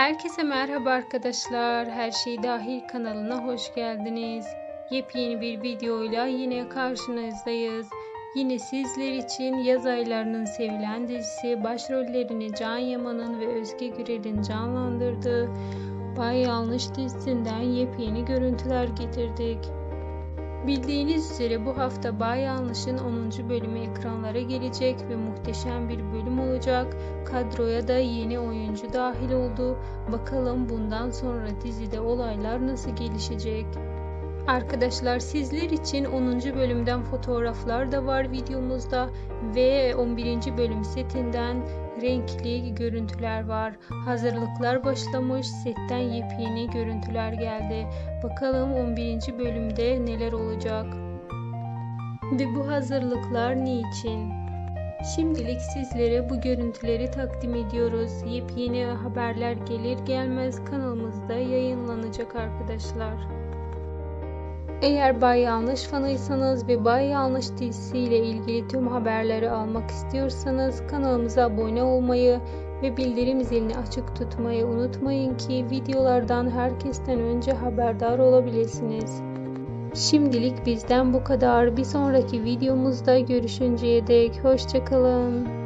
Herkese merhaba arkadaşlar. Her şey dahil kanalına hoş geldiniz. Yepyeni bir videoyla yine karşınızdayız. Yine sizler için yaz aylarının sevilen dizisi başrollerini Can Yaman'ın ve Özge Gürel'in canlandırdığı Bay Yanlış dizisinden yepyeni görüntüler getirdik. Bildiğiniz üzere bu hafta Bay Yanlış'ın 10. bölümü ekranlara gelecek ve muhteşem bir bölüm olacak. Kadroya da yeni oyuncu dahil oldu. Bakalım bundan sonra dizide olaylar nasıl gelişecek? Arkadaşlar sizler için 10. bölümden fotoğraflar da var videomuzda ve 11. bölüm setinden renkli görüntüler var. Hazırlıklar başlamış, setten yepyeni görüntüler geldi. Bakalım 11. bölümde neler olacak? Ve bu hazırlıklar niçin? Şimdilik sizlere bu görüntüleri takdim ediyoruz. Yepyeni haberler gelir gelmez kanalımızda yayınlanacak arkadaşlar. Eğer Bay Yanlış fanıysanız ve Bay Yanlış dizisiyle ilgili tüm haberleri almak istiyorsanız kanalımıza abone olmayı ve bildirim zilini açık tutmayı unutmayın ki videolardan herkesten önce haberdar olabilirsiniz. Şimdilik bizden bu kadar. Bir sonraki videomuzda görüşünceye dek hoşçakalın.